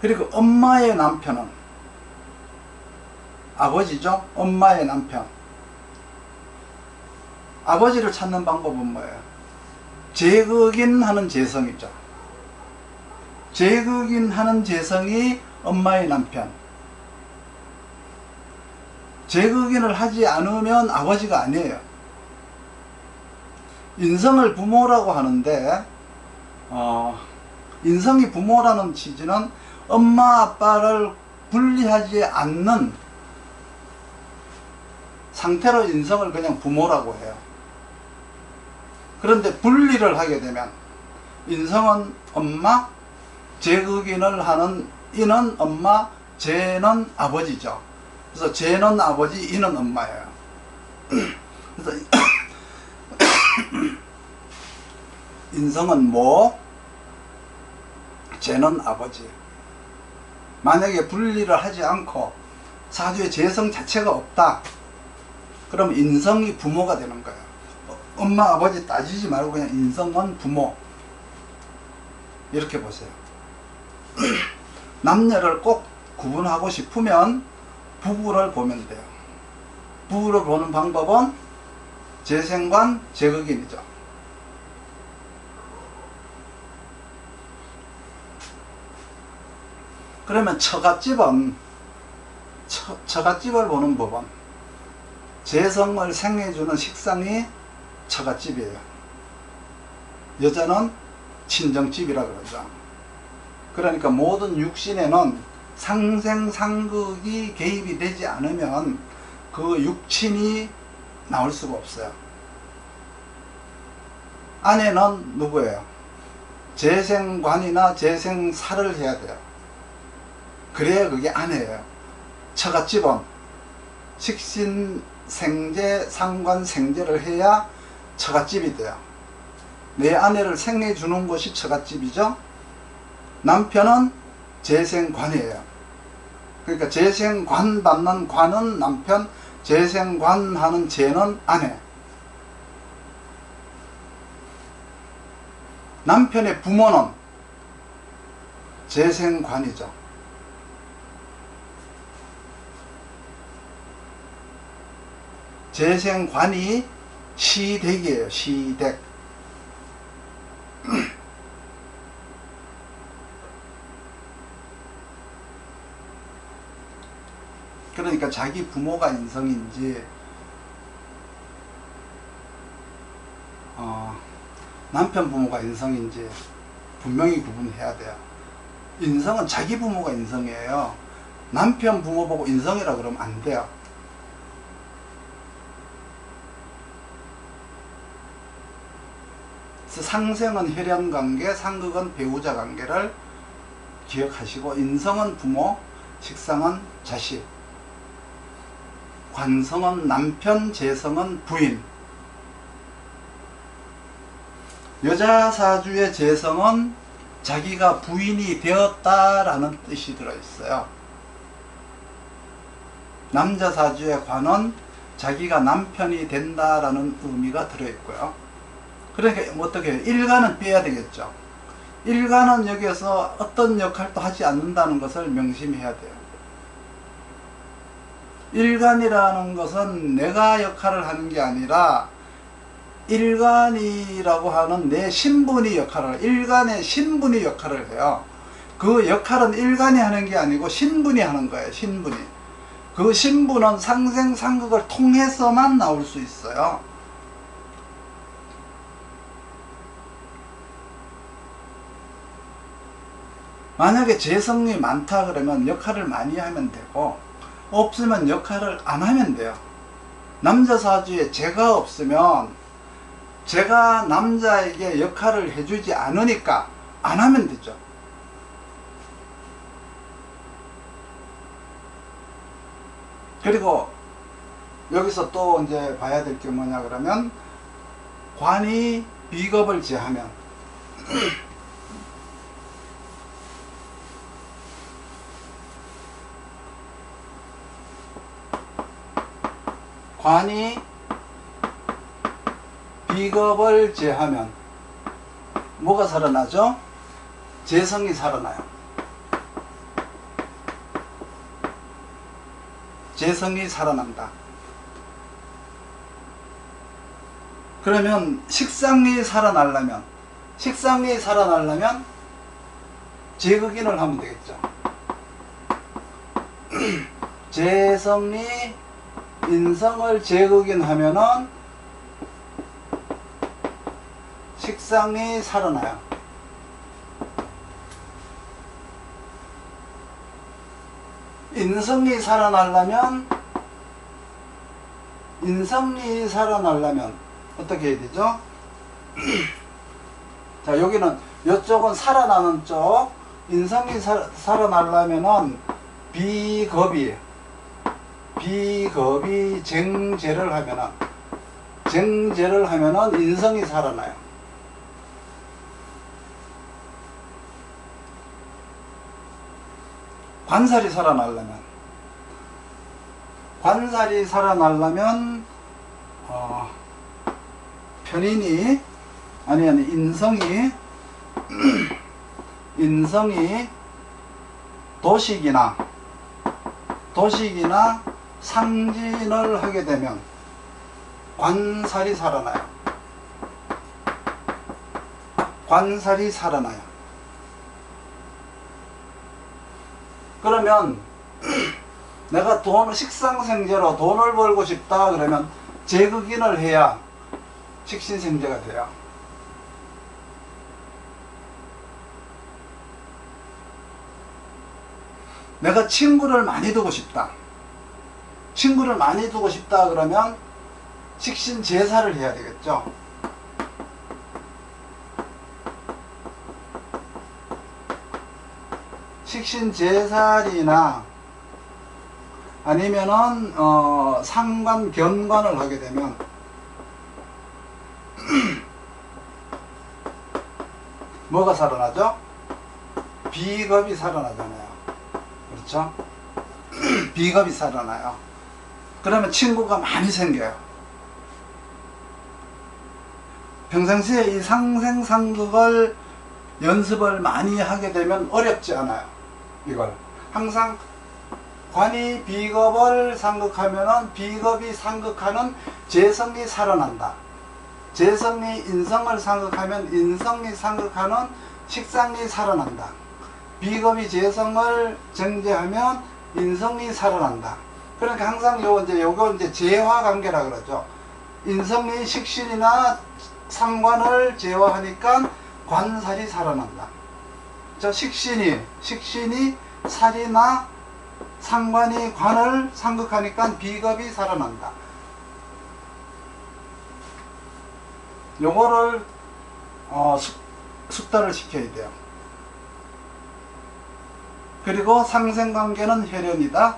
그리고 엄마의 남편은 아버지죠? 엄마의 남편. 아버지를 찾는 방법은 뭐예요? 제극인 하는 재성이죠. 제극인 하는 재성이 엄마의 남편. 제극인을 하지 않으면 아버지가 아니에요. 인성을 부모라고 하는데, 어, 인성이 부모라는 취지는 엄마 아빠를 분리하지 않는 상태로 인성을 그냥 부모라고 해요. 그런데 분리를 하게 되면 인성은 엄마, 제극인을 하는 이는 엄마, 제는 아버지죠. 그래서 제는 아버지, 이는 엄마예요. 그래서 인성은 모, 제는 아버지. 만약에 분리를 하지 않고 사주의 재성 자체가 없다. 그럼 인성이 부모가 되는 거예요. 엄마, 아버지 따지지 말고 그냥 인성은 부모. 이렇게 보세요. 남녀를 꼭 구분하고 싶으면 부부를 보면 돼요. 부부를 보는 방법은 재생관, 제극인이죠. 그러면 처갓집은 처, 처갓집을 보는 법은 재성을 생해주는 식상이 처갓집이에요. 여자는 친정집이라 그러죠. 그러니까 모든 육신에는 상생상극이 개입이 되지 않으면 그 육친이 나올 수가 없어요. 아내는 누구예요? 재생관이나 재생사를 해야 돼요. 그래야 그게 아내예요. 처갓집은 식신 생제, 상관 생제를 해야 처갓집이 돼요. 내 아내를 생해 주는 곳이 처갓집이죠. 남편은 재생관이에요. 그러니까 재생관 받는 관은 남편, 재생관 하는 재는 아내. 남편의 부모는 재생관이죠. 재생관이 시댁이에요. 시댁. 그러니까 자기 부모가 인성인지 어, 남편 부모가 인성인지 분명히 구분해야 돼요. 인성은 자기 부모가 인성이에요. 남편 부모 보고 인성이라 그러면 안 돼요. 그래서 상생은 혈연 관계, 상극은 배우자 관계를 기억하시고 인성은 부모, 식상은 자식, 관성은 남편, 재성은 부인. 여자 사주의 재성은 자기가 부인이 되었다라는 뜻이 들어있어요. 남자 사주의 관은 자기가 남편이 된다라는 의미가 들어있고요. 그러니까 어떻게? 일간은 빼야 되겠죠. 일간은 여기에서 어떤 역할도 하지 않는다는 것을 명심해야 돼요. 일간이라는 것은 내가 역할을 하는 게 아니라 일간이라고 하는 내 신분이 역할을 일간의 신분이 역할을 해요. 그 역할은 일간이 하는 게 아니고 신분이 하는 거예요. 신분이. 그 신분은 상생상극을 통해서만 나올 수 있어요. 만약에 재성이 많다 그러면 역할을 많이 하면 되고 없으면 역할을 안 하면 돼요. 남자 사주에 제가 없으면 제가 남자에게 역할을 해주지 않으니까 안 하면 되죠. 그리고 여기서 또 이제 봐야 될 게 뭐냐 그러면 관이 비겁을 제하면 아니 비겁을 제하면 뭐가 살아나죠? 재성이 살아나요. 재성이 살아난다. 그러면 식상이 살아나려면 식상이 살아나려면 제극인을 하면 되겠죠. 재성이 인성을 제극인 하면은 식상이 살아나요. 인성이 살아나려면 인성이 살아나려면 어떻게 해야 되죠? 자 여기는 이쪽은 살아나는 쪽 인성이 살, 살아나려면은 비겁이 비겁이 쟁제를 하면은 쟁제를 하면은 인성이 살아나요. 관살이 살아나려면 관살이 살아나려면 어, 편인이 아니 아니 인성이 인성이 도식이나 도식이나 상진을 하게 되면 관살이 살아나요. 관살이 살아나요. 그러면 내가 돈 식상생제로 돈을 벌고 싶다 그러면 제극인을 해야 식신생제가 돼요. 내가 친구를 많이 두고 싶다. 친구를 많이 두고 싶다 그러면 식신 제사를 해야 되겠죠. 식신 제살이나 아니면은 어, 상관 견관을 하게 되면 뭐가 살아나죠? 비겁이 살아나잖아요. 그렇죠? 비겁이 살아나요. 그러면 친구가 많이 생겨요. 평상시에 이 상생상극을 연습을 많이 하게 되면 어렵지 않아요. 이걸. 항상 관이 비겁을 상극하면은 비겁이 상극하는 재성이 살아난다. 재성이 인성을 상극하면 인성이 상극하는 식상이 살아난다. 비겁이 재성을 정제하면 인성이 살아난다. 그러니까 항상 요 이제 요거 이제 재화 관계라 그러죠. 인성이 식신이나 상관을 재화하니까 관살이 살아난다. 저 식신이 식신이 살이나 상관이 관을 상극하니까 비겁이 살아난다. 요거를 어, 숙, 숙달을 시켜야 돼요. 그리고 상생관계는 혈연이다.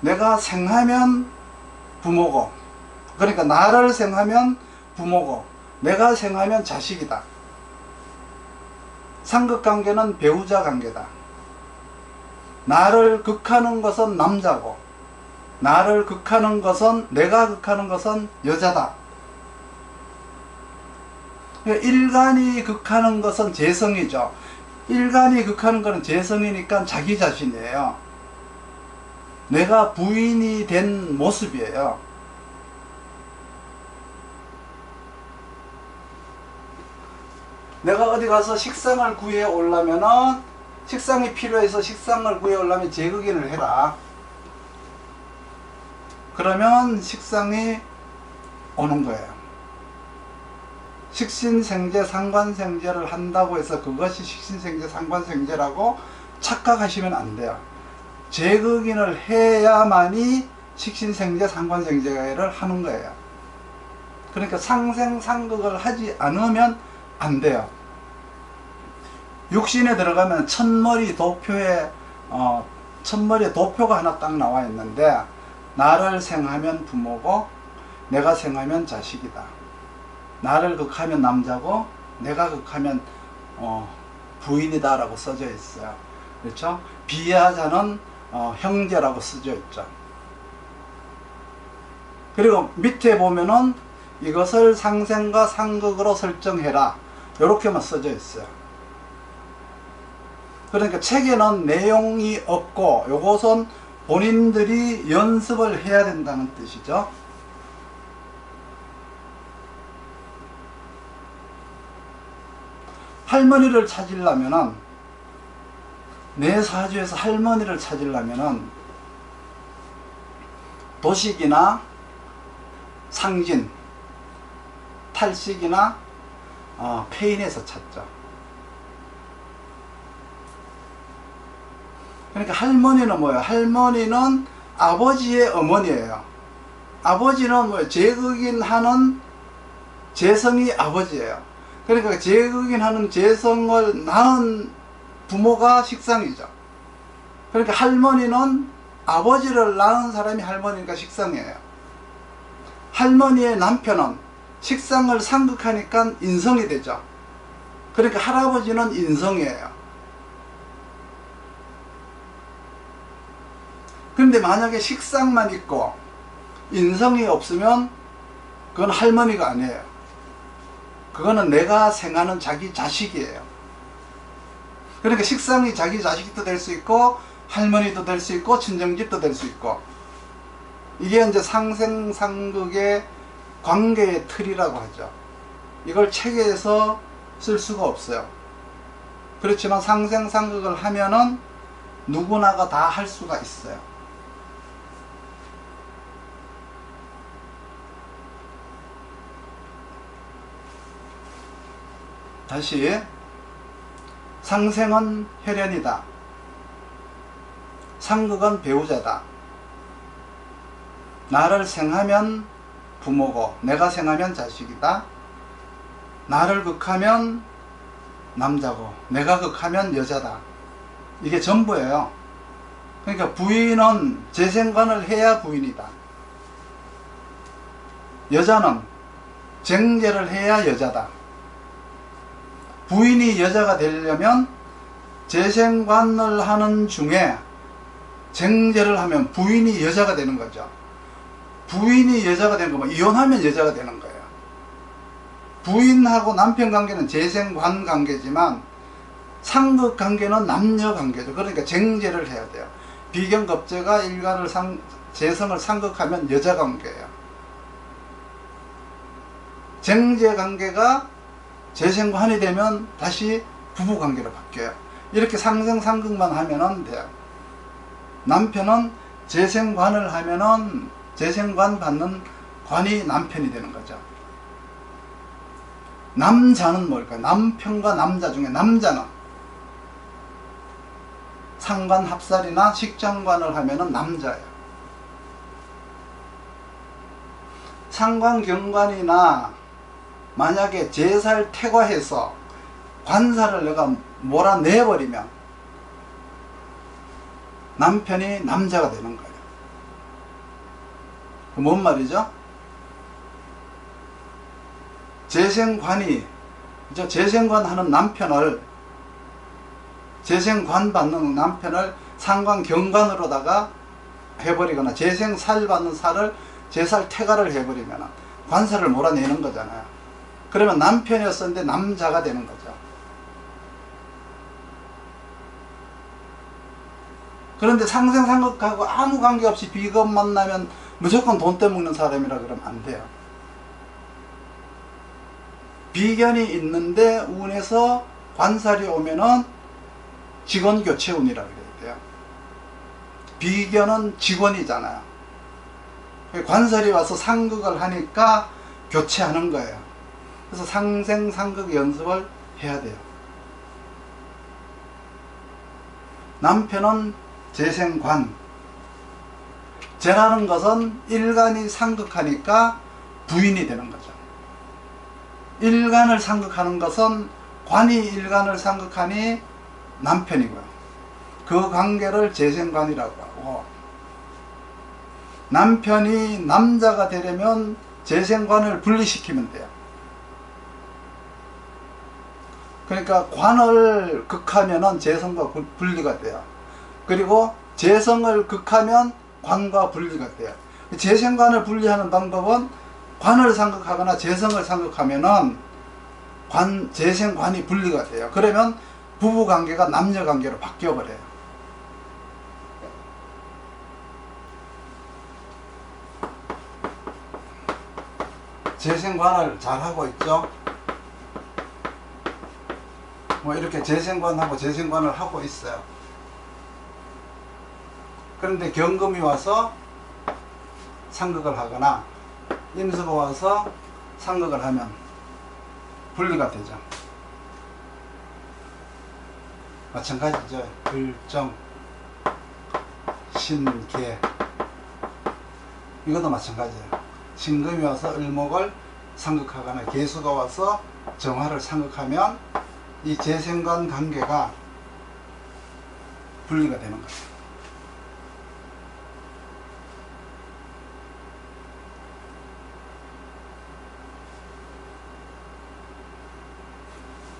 내가 생하면 부모고, 그러니까 나를 생하면 부모고, 내가 생하면 자식이다. 상극관계는 배우자 관계다. 나를 극하는 것은 남자고, 나를 극하는 것은, 내가 극하는 것은 여자다. 일간이 극하는 것은 재성이죠. 일간이 극하는 것은 재성이니까 자기 자신이에요. 내가 부인이 된 모습이에요. 내가 어디 가서 식상을 구해 오려면은 식상이 필요해서 식상을 구해 오려면 제극인을 해라. 그러면 식상이 오는 거예요. 식신생제, 상관생제를 한다고 해서 그것이 식신생제, 상관생제라고 착각하시면 안 돼요. 제극인을 해야만이 식신생제, 상관생제를 하는 거예요. 그러니까 상생상극을 하지 않으면 안 돼요. 육신에 들어가면 첫머리 도표에 어, 첫머리에 도표가 하나 딱 나와 있는데 나를 생하면 부모고 내가 생하면 자식이다. 나를 극하면 남자고 내가 극하면 어, 부인이다라고 써져 있어요. 그렇죠? 비하자는 어, 형제라고 써져 있죠. 그리고 밑에 보면은 이것을 상생과 상극으로 설정해라. 이렇게만 써져 있어요. 그러니까 책에는 내용이 없고 요것은 본인들이 연습을 해야 된다는 뜻이죠. 할머니를 찾으려면은 내 사주에서 할머니를 찾으려면은 도식이나 상진, 탈식이나 어, 폐인에서 찾죠. 그러니까 할머니는 뭐예요? 할머니는 아버지의 어머니예요. 아버지는 뭐 제극인 하는 재성이 아버지예요. 그러니까 제극인 하는 재성을 낳은 부모가 식상이죠. 그러니까 할머니는 아버지를 낳은 사람이 할머니니까 식상이에요. 할머니의 남편은 식상을 상극하니까 인성이 되죠. 그러니까 할아버지는 인성이에요. 그런데 만약에 식상만 있고 인성이 없으면 그건 할머니가 아니에요. 그거는 내가 생하는 자기 자식이에요. 그러니까 식상이 자기 자식도 될 수 있고 할머니도 될 수 있고 친정집도 될 수 있고 이게 이제 상생상극의 관계의 틀이라고 하죠. 이걸 책에서 쓸 수가 없어요. 그렇지만 상생상극을 하면은 누구나가 다 할 수가 있어요. 다시 상생은 혈연이다. 상극은 배우자다. 나를 생하면 부모고 내가 생하면 자식이다. 나를 극하면 남자고 내가 극하면 여자다. 이게 전부예요. 그러니까 부인은 재생관을 해야 부인이다. 여자는 쟁제를 해야 여자다. 부인이 여자가 되려면 재생관을 하는 중에 쟁제를 하면 부인이 여자가 되는 거죠. 부인이 여자가 되는 거면 이혼하면 여자가 되는 거예요. 부인하고 남편 관계는 재생관 관계지만 상극 관계는 남녀 관계죠. 그러니까 쟁제를 해야 돼요. 비경겁제가 일간을 상, 재성을 상극하면 여자 관계예요. 쟁제 관계가 재생관이 되면 다시 부부 관계로 바뀌어요. 이렇게 상생상극만 하면은 돼요. 남편은 재생관을 하면은 재생관 받는 관이 남편이 되는 거죠. 남자는 뭘까요? 남편과 남자 중에 남자는 상관 합살이나 식장관을 하면은 남자예요. 상관 경관이나 만약에 제살 태과해서 관사를 내가 몰아내버리면 남편이 남자가 되는 거예요. 뭔 말이죠? 재생관이 저 재생관 하는 남편을 재생관 받는 남편을 상관 경관으로다가 해버리거나 재생살 받는 살을 제살 태가를 해버리면 관사를 몰아내는 거잖아요. 그러면 남편이었었는데 남자가 되는 거죠. 그런데 상생상극하고 아무 관계없이 비겁 만나면 무조건 돈 떼먹는 사람이라 그러면 안 돼요. 비견이 있는데 운에서 관살이 오면은 직원 교체 운이라 그래야 돼요. 비견은 직원이잖아요. 관살이 와서 상극을 하니까 교체하는 거예요. 그래서 상생상극 연습을 해야 돼요. 남편은 재생관. 재라는 것은 일간이 상극하니까 부인이 되는 거죠. 일간을 상극하는 것은 관이 일간을 상극하니 남편이고요. 그 관계를 재생관이라고 하고 남편이 남자가 되려면 재생관을 분리시키면 돼요. 그러니까 관을 극하면 재성과 분리가 돼요. 그리고 재성을 극하면 관과 분리가 돼요. 재생관을 분리하는 방법은 관을 상극하거나 재성을 상극하면 관, 재생관이 분리가 돼요. 그러면 부부 관계가 남녀 관계로 바뀌어버려요. 재생관을 잘 하고 있죠? 뭐 이렇게 재생관하고 재생관을 하고 있어요. 그런데 경금이 와서 상극을 하거나 임수가 와서 상극을 하면 분리가 되죠. 마찬가지죠. 일정, 신계 이것도 마찬가지예요. 신금이 와서 을목을 상극하거나 개수가 와서 정화를 상극하면 이 재생관 관계가 분리가 되는 거죠.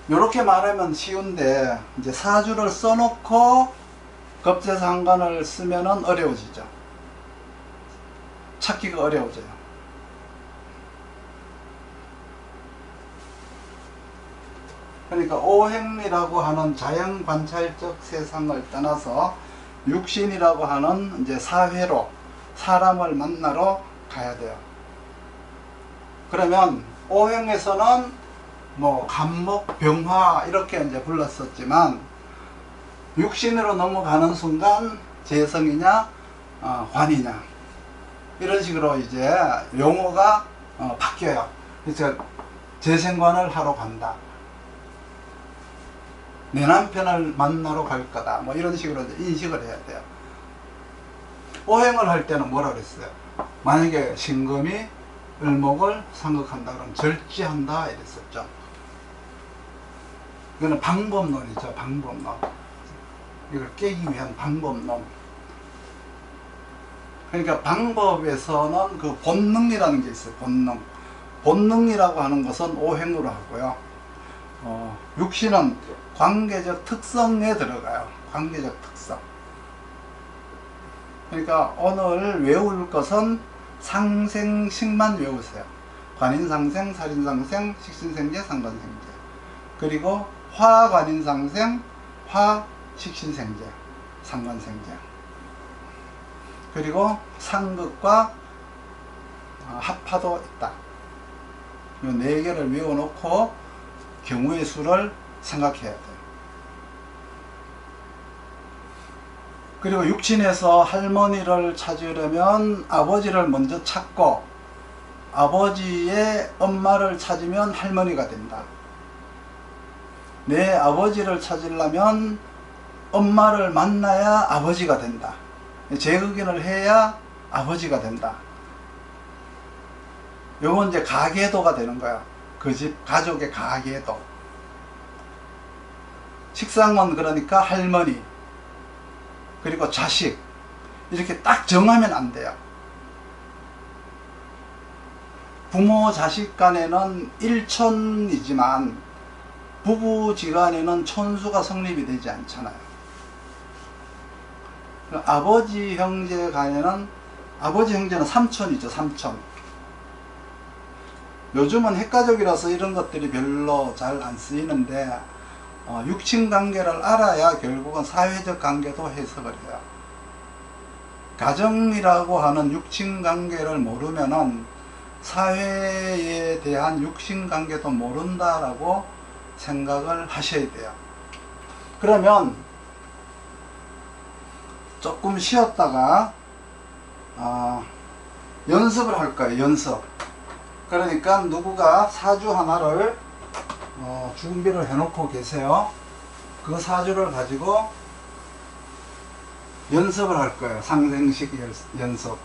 이렇게 말하면 쉬운데 이제 사주를 써놓고 급제상관을 쓰면은 어려워지죠. 찾기가 어려워져요. 그러니까 오행이라고 하는 자연 관찰적 세상을 떠나서 육신이라고 하는 이제 사회로 사람을 만나러 가야 돼요. 그러면 오행에서는 뭐 간목, 병화 이렇게 이제 불렀었지만 육신으로 넘어가는 순간 재성이냐 어, 관이냐 이런 식으로 이제 용어가 어, 바뀌어요. 그래서 재생관을 하러 간다. 내 남편을 만나러 갈 거다. 뭐 이런 식으로 인식을 해야 돼요. 오행을 할 때는 뭐라 그랬어요? 만약에 신금이 을목을 상극한다 그러면 절지한다 이랬었죠. 이거는 방법론이죠. 방법론. 이걸 깨기 위한 방법론. 그러니까 방법에서는 그 본능이라는 게 있어요. 본능. 본능이라고 하는 것은 오행으로 하고요. 어, 육신은 관계적 특성에 들어가요. 관계적 특성. 그러니까 오늘 외울 것은 상생식만 외우세요. 관인상생, 살인상생, 식신생제, 상관생제. 그리고 화관인상생, 화식신생제, 상관생제. 그리고 상극과 어, 합파도 있다. 이 네 개를 외워놓고 경우의 수를 생각해야 돼요. 그리고 육신에서 할머니를 찾으려면 아버지를 먼저 찾고 아버지의 엄마를 찾으면 할머니가 된다. 내 아버지를 찾으려면 엄마를 만나야 아버지가 된다. 재극인을 해야 아버지가 된다. 요건 이제 가계도가 되는 거야. 그 집 가족의 가계도. 식상은 그러니까 할머니, 그리고 자식, 이렇게 딱 정하면 안 돼요. 부모 자식 간에는 일촌이지만 부부 지간에는 촌수가 성립이 되지 않잖아요. 아버지 형제 간에는 아버지 형제는 삼촌이죠, 삼촌. 요즘은 핵가족이라서 이런 것들이 별로 잘 안 쓰이는데 어, 육친 관계를 알아야 결국은 사회적 관계도 해석을 해요. 가정이라고 하는 육친 관계를 모르면은 사회에 대한 육신 관계도 모른다라고 생각을 하셔야 돼요. 그러면 조금 쉬었다가 어, 연습을 할 거예요. 연습. 그러니까 누구가 사주 하나를 어, 준비를 해놓고 계세요. 그 사주를 가지고 연습을 할 거예요. 상생식 연- 연습.